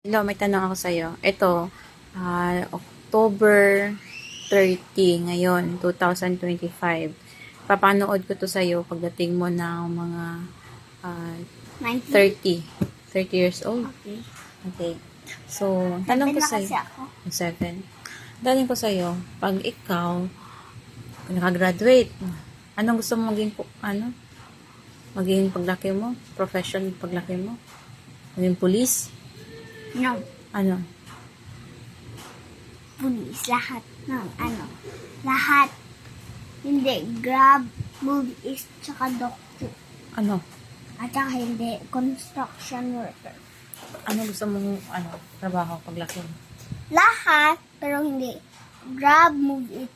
Hello, may tanong ako sa'yo. Ito, ah, October 30 ngayon, 2025. Papanood ko to sa'yo pagdating mo ng mga 19. 30. 30 years old. Okay. Okay. So, tanong ko na sa'yo. ako. 7. Tanong ko sa'yo, pag ikaw, nakagraduate, anong gusto mo maging, ano? Maging paglaki mo? Profession paglaki mo? Maging police? No. Ano? Police. Lahat ng ano. Lahat. Hindi. Grab, movies, tsaka doctor. Ano? At saka hindi. Construction worker. Ano gusto mong, ano, trabaho paglaki mo? Lahat. Pero hindi. Grab, movie,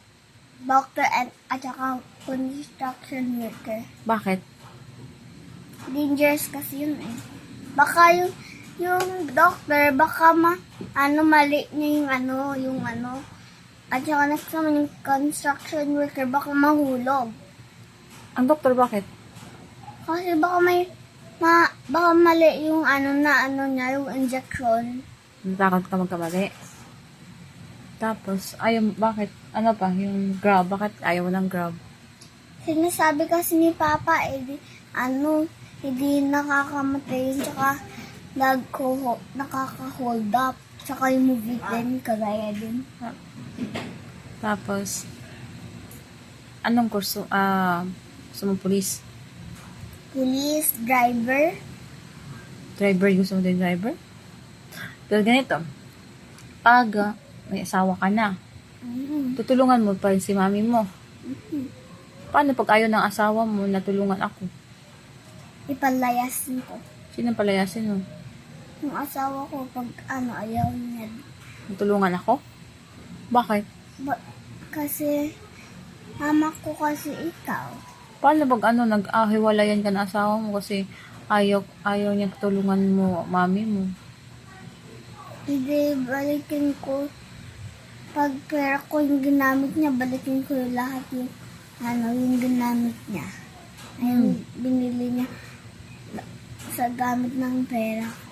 doctor, and at saka construction worker. Bakit? Dangerous kasi yun eh. Baka yung yung doctor, baka ma, ano, mali niya yung ano, yung ano. At saka next naman yung construction worker, baka mahulog. Ang doktor, bakit? Kasi baka may, ma, baka mali yung ano na, ano niya, yung injection. Natakot ka magkamali. Tapos, ayaw, bakit? Ano pa, yung grab, bakit ayaw ng grab? Sinasabi kasi ni Papa, eh, di, ano, hindi nakakamatay yun, tsaka nagko, nakaka-hold up. Tsaka yung movie din, kagaya din. Tapos, anong kurso, ah, gusto mong police? Police, driver, Driver, gusto mo din driver? Pero ganito, pag ah, may asawa ka na, mm, tutulungan mo pa rin si mami mo. Paano pag ayaw ng asawa mo, natulungan ako? ipalayasin ko. Sino palayasin mo? Yung asawa ko, pag ano, ayaw niya. Natulungan ako? Bakit? Ba- kasi, mama ko kasi ikaw. Paano pag ano, nag-ahiwalayan ka ng asawa mo kasi ayaw, ayaw niya tulungan mo, mami mo? Hindi, balikin ko. Pag pera ko yung ginamit niya, balikin ko yung lahat yung, ano, yung ginamit niya. Ay, yung binili niya sa gamit ng pera ko.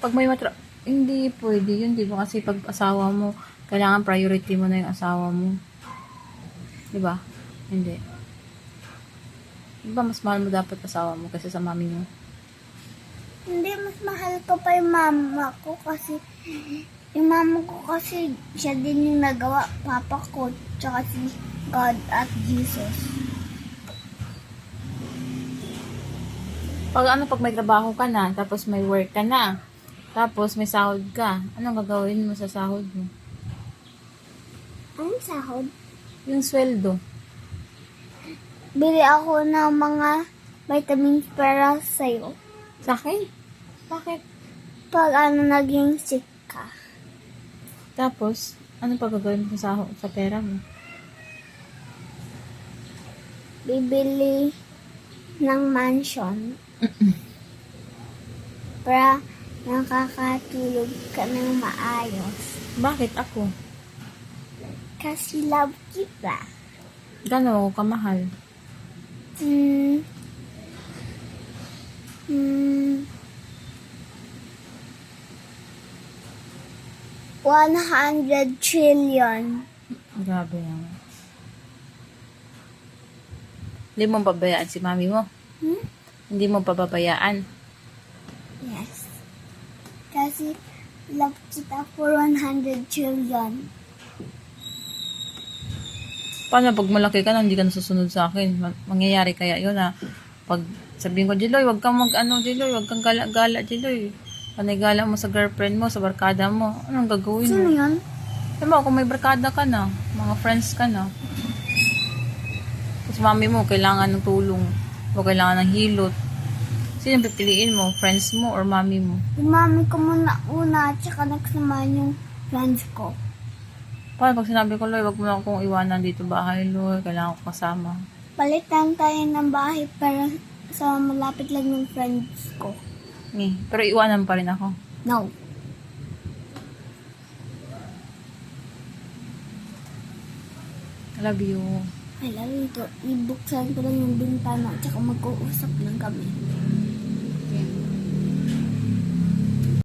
Pag may matra... Hindi pwede yun, di ba? Kasi pag asawa mo, kailangan priority mo na yung asawa mo. Di ba? Hindi. Di ba mas mahal mo dapat asawa mo kaysa sa mami mo? Hindi, mas mahal ko pa yung mama ko kasi yung mama ko kasi siya din yung nagawa, papa ko, tsaka si God at Jesus. Pag ano, pag may trabaho ka na, tapos may work ka na, tapos may sahod ka, anong gagawin mo sa sahod mo? Anong sahod? Yung sweldo. Bili ako ng mga vitamins para sa'yo. Sa akin? Bakit? Pag ano naging sick ka. Tapos, ano pa gagawin mo sa, sa pera mo? Bibili ng mansion. para nakakatulog ka ng maayos. Bakit ako? Kasi love kita. Gano'n ako kamahal? Hmm. Hmm. 100 trillion. Grabe naman. Hindi mo pabayaan si mami mo. Hmm? Hindi mo pababayaan. Yes. Kasi love kita for 100 trillion. Paano pag malaki ka na, hindi ka nasusunod sa akin? Ma- Mangyayari kaya yun na pag sabihin ko, Jiloy, wag kang mag ano, Jiloy, wag kang gala-gala, Jiloy. Panay-gala mo sa girlfriend mo, sa barkada mo. Anong gagawin Sino mo? yun? Diba, kung may barkada ka na, mga friends ka na, tapos mami mo, kailangan ng tulong, o kailangan ng hilot, sino pipiliin mo? Friends mo or mami mo? Yung mami ko muna una, tsaka next naman yung friends ko. Paano pag sinabi ko, Loy, wag mo na akong iwanan dito bahay, Loy, kailangan ko kasama. Palitan tayo ng bahay para sa malapit lang yung friends ko. Eh, pero iwanan pa rin ako. No. I love you. I love you. Ibuksan ko lang yung bintana at saka mag-uusap lang kami.